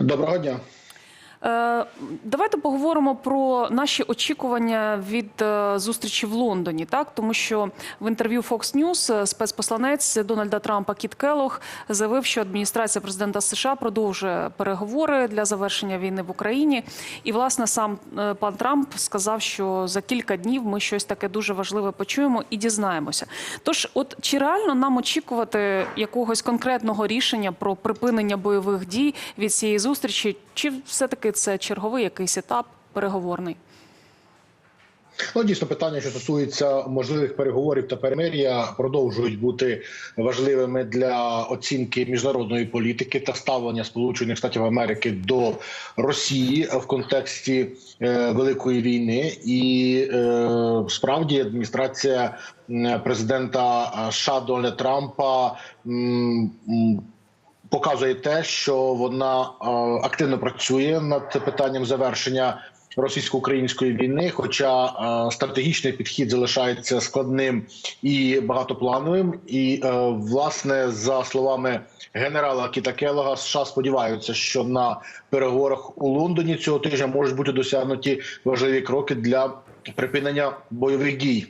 Доброго дня. Е, Давайте поговоримо про наші очікування від е, зустрічі в Лондоні, так тому що в інтерв'ю Fox News е, спецпосланець Дональда Трампа Кіт Келлог заявив, що адміністрація президента США продовжує переговори для завершення війни в Україні. І власне сам пан Трамп сказав, що за кілька днів ми щось таке дуже важливе почуємо і дізнаємося. Тож, от чи реально нам очікувати якогось конкретного рішення про припинення бойових дій від цієї зустрічі, чи все таки це черговий якийсь етап переговорний? Ну, дійсно, питання, що стосується можливих переговорів та перемир'я, продовжують бути важливими для оцінки міжнародної політики та ставлення Сполучених Штатів Америки до Росії в контексті е, великої війни, і е, справді адміністрація президента США Дональда Трампа. м, Показує те, що вона е, активно працює над питанням завершення російсько-української війни. Хоча е, стратегічний підхід залишається складним і багатоплановим. І е, власне, за словами генерала Кіта Келлога, США сподіваються, що на переговорах у Лондоні цього тижня можуть бути досягнуті важливі кроки для припинення бойових дій.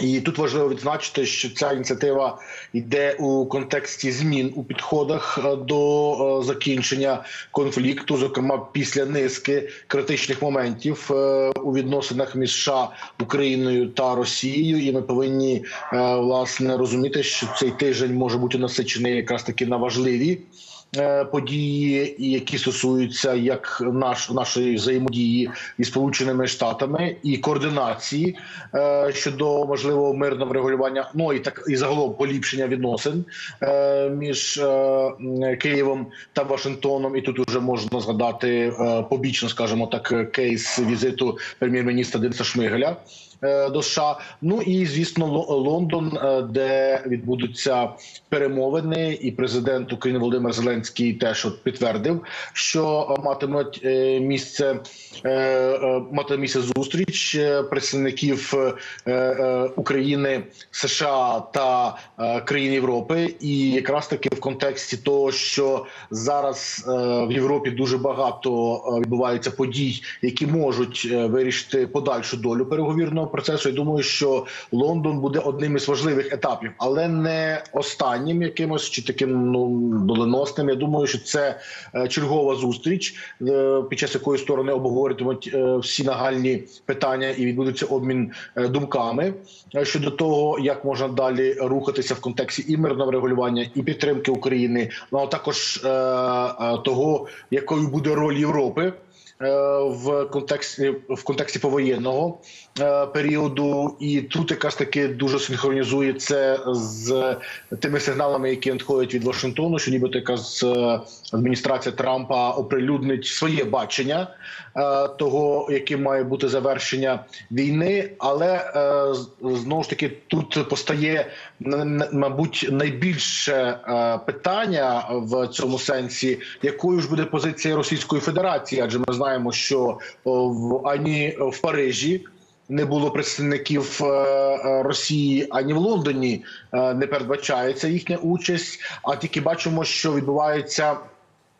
І тут важливо відзначити, що ця ініціатива йде у контексті змін у підходах е, до е, закінчення конфлікту, зокрема після низки критичних моментів е, у відносинах між США, Україною та Росією. І ми повинні власне розуміти, що цей тиждень може бути насичений якраз таки на важливі. Е, Події, які стосуються як наш нашої взаємодії із сполученими штатами і координації е, щодо можливого мирного врегулювання, ну і так і загалом поліпшення відносин е, між Києвом та Вашингтоном. І тут уже можна згадати побічно, скажімо так, кейс візиту прем'єр-міністра Дениса Шмигаля е, до США. Ну і звісно, Ло- Лондон, е, де відбудуться перемовини, і президент України Володимир Зеленський теж от підтвердив, що матимуть е, місце е, е, матиме місце зустріч е, представників е, е, України, США та е, країн Європи, і якраз таки в контексті того, що зараз е, в Європі дуже багато е, відбуваються подій, які можуть е, вирішити подальшу долю переговірного процесу. Я думаю, що Лондон буде одним із важливих етапів, але не останнім якимось чи таким ну доленосним. Я думаю, що це е, чергова зустріч, е, під час якої сторони обговорюватимуть е, всі нагальні питання і відбудеться обмін думками щодо того, як можна далі рухатися в контексті і мирного регулювання, і підтримки України, ну а також того, якою буде роль Європи. Е, В контексті в контексті повоєнного е, періоду, і тут якраз таки дуже синхронізує це з тими сигналами, які надходять від Вашингтону, що нібито якраз е, адміністрація Трампа оприлюднить своє бачення того, яким має бути завершення війни. Але знову ж таки тут постає мабуть найбільше питання в цьому сенсі, якою ж буде позиція Російської Федерації, адже ми знаємо, що в ані в Парижі. Не було представників е, е, Росії ані в Лондоні е, не передбачається їхня участь. А тільки бачимо, що відбувається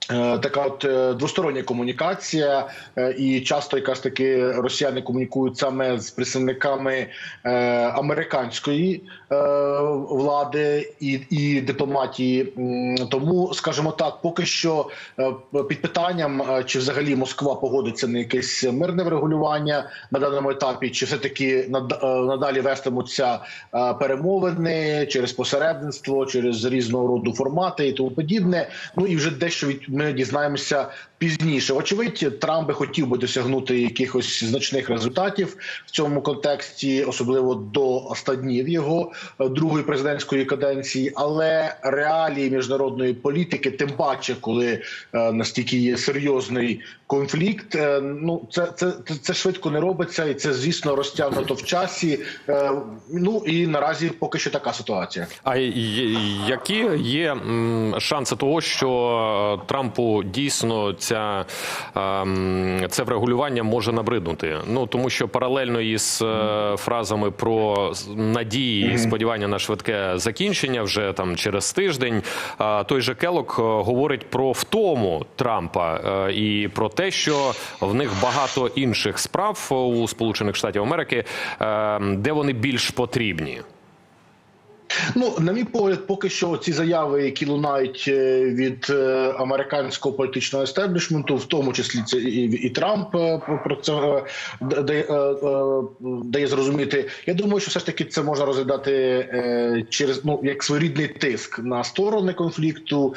Така от е, двостороння комунікація, е, і часто якраз таки росіяни комунікують саме з представниками е, американської е, влади і, і дипломатії. Тому, скажімо так, поки що е, під питанням, е, чи взагалі Москва погодиться на якесь мирне врегулювання на даному етапі, чи все таки надалі вестимуться е, перемовини через посередництво, через різного роду формати і тому подібне. Ну і вже дещо від ми дізнаємося пізніше. Очевидь, Трамп би хотів би досягнути якихось значних результатів в цьому контексті, особливо до 100 днів його е, другої президентської каденції. Але реалії міжнародної політики, тим паче, коли е, настільки є серйозний конфлікт, е, ну це, це, це, швидко не робиться, і це звісно розтягнуто в часі. Ну і наразі поки що така ситуація. А які є шанси того, що Трамп Трампу дійсно ця ем, це врегулювання може набриднути. Ну тому що паралельно із е, фразами про надії і сподівання на швидке закінчення вже там через тиждень. той же Келок е, говорить про втому Трампа е, і про те, що в них багато інших справ у Сполучених Штатів Америки, е, де вони більш потрібні. Ну, на мій погляд, поки що ці заяви, які лунають е, від е, американського політичного естеблішменту, в тому числі це і, і Трамп е, про це дає, дає зрозуміти. Я думаю, що все ж таки це можна розглядати через ну як своєрідний тиск на сторони конфлікту.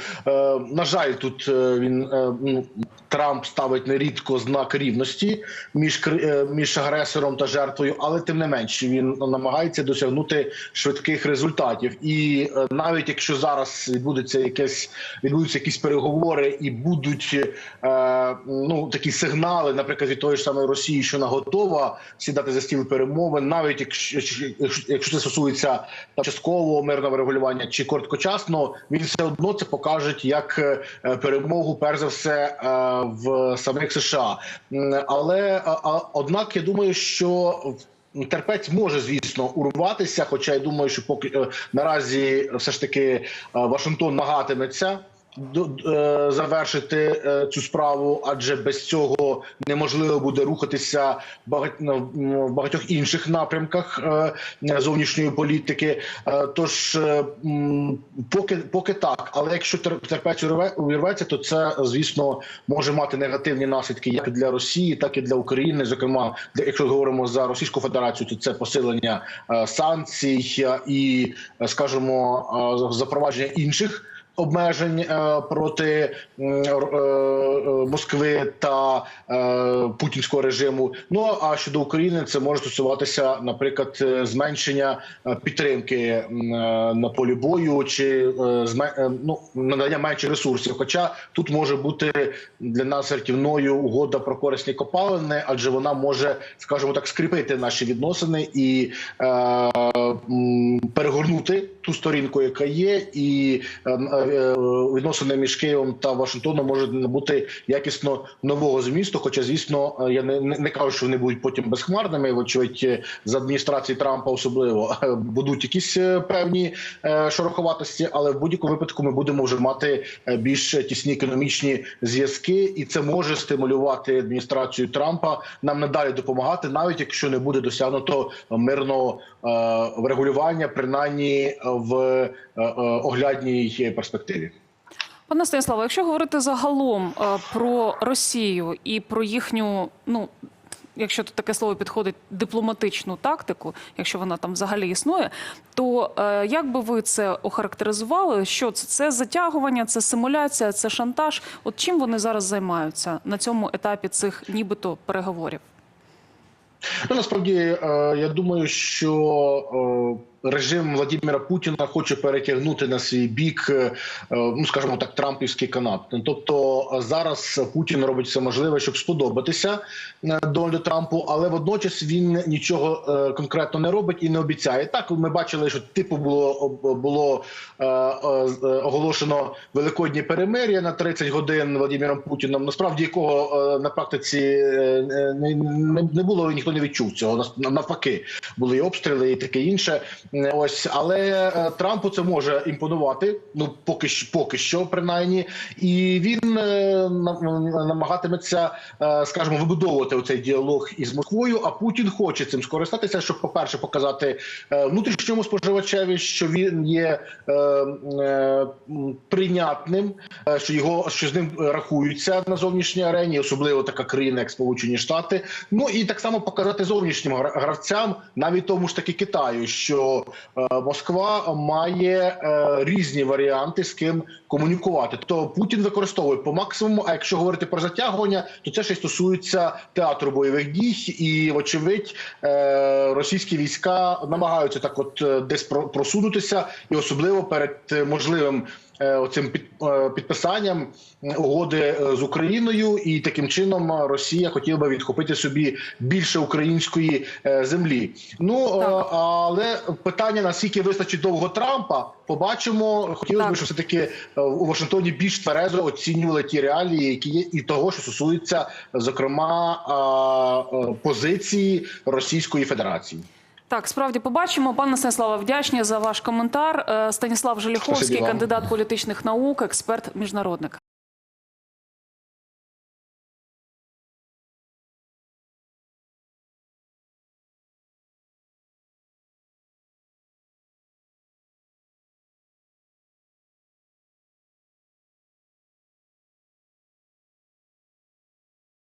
На жаль, тут він ну, Трамп ставить нерідко знак рівності між між агресором та жертвою, але тим не менш він намагається досягнути швидких результатів. І е, навіть якщо зараз відбудеться якесь відбудуться якісь переговори і будуть е, ну такі сигнали, наприклад, від тої ж самої Росії, що вона готова сідати за стіл перемовин, навіть якщо якщо- це стосується там, часткового мирного регулювання чи короткочасно, він все одно це покаже як е, перемогу, перш за все, е, в самих США. Але однак я думаю, що Терпець може, звісно, урватися, хоча я думаю, що поки е, наразі все ж таки е, Вашингтон е, завершити е, цю справу, адже без цього неможливо буде рухатися ну, в багатьох інших напрямках е, зовнішньої політики. Е, Тож е, поки поки так, але якщо тер- терпець увірветься, то це звісно може мати негативні наслідки як для Росії, так і для України. Зокрема, якщо говоримо за Російську Федерацію, то це посилення е, санкцій е, і, е, скажімо, е, запровадження інших обмежень е, проти е, Москви та е, путінського режиму. Ну а щодо України, це може стосуватися, наприклад, е, зменшення е, підтримки е, на полі бою чи е, зме- е, ну, надання менше ресурсів. Хоча тут може бути для нас рятівною угода про корисні копалини, адже вона може, скажімо так, скріпити наші відносини і е, м, перегорнути ту сторінку, яка є, і е, е, відносини між Києвом та Вашингтоном можуть набути якісно нового змісту. Хоча, звісно, е, я не, не, не кажу, що вони будуть потім безхмарними. Вочевидь, е, з адміністрації Трампа особливо е, будуть якісь певні шороховатості, але в будь-якому випадку ми будемо вже мати більш тісні економічні зв'язки, і це може стимулювати адміністрацію Трампа нам надалі допомагати, навіть якщо не буде досягнуто мирного врегулювання, принаймні в оглядній перспективі. Пане Станіславе, якщо говорити загалом е, про Росію і про їхню, ну якщо тут таке слово підходить, дипломатичну тактику, якщо вона там взагалі існує, то е, як би ви це охарактеризували? Що це? Це затягування, це симуляція, це шантаж? От чим вони зараз займаються на цьому етапі цих нібито переговорів? Ну насправді е, я думаю, що режим Владимира Путіна хоче перетягнути на свій бік, е, ну скажімо так, трампівський канат. Тобто е, зараз Путін робить все можливе, щоб сподобатися е, Дональду Трампу, але водночас він нічого е, конкретно не робить і не обіцяє. Так ми бачили, що типу було було е, е, оголошено великоднє перемир'я на 30 годин Владимиром Путіном. Насправді якого е, на практиці е, не, було, ніхто не відчув цього. Навпаки, були і обстріли і таке інше. Ось, але е, Трампу це може імпонувати. Ну поки що, поки що, принаймні, і він е, намагатиметься, е, скажімо, вибудовувати цей діалог із Москвою. А Путін хоче цим скористатися, щоб, по перше, показати внутрішньому споживачеві, що він є прийнятним, що його що з ним рахуються на зовнішній арені, особливо така країна, як Сполучені Штати. Ну і так само показати зовнішнім гра- гравцям, навіть тому ж таки Китаю, що е, Москва має е, різні варіанти з ким комунікувати. То Путін використовує по максимуму. А якщо говорити про затягування, то це ще й стосується театру бойових дій, і вочевидь е, російські війська намагаються так, от десь просунутися, і особливо перед можливим оцим під, е, підписанням угоди е, з Україною, і таким чином е, Росія хотіла би відхопити собі більше української е, землі. Ну е, Так. але питання наскільки вистачить довго Трампа, побачимо. Хотілося б, щоб все таки е, у Вашингтоні більш тверезо оцінювали ті реалії, які є, і того, що стосується зокрема е, е, позиції Російської Федерації. Так, справді побачимо. Пане Станіславе, вдячні за ваш коментар. Е, Станіслав Желіховський, кандидат політичних наук, експерт, міжнародник.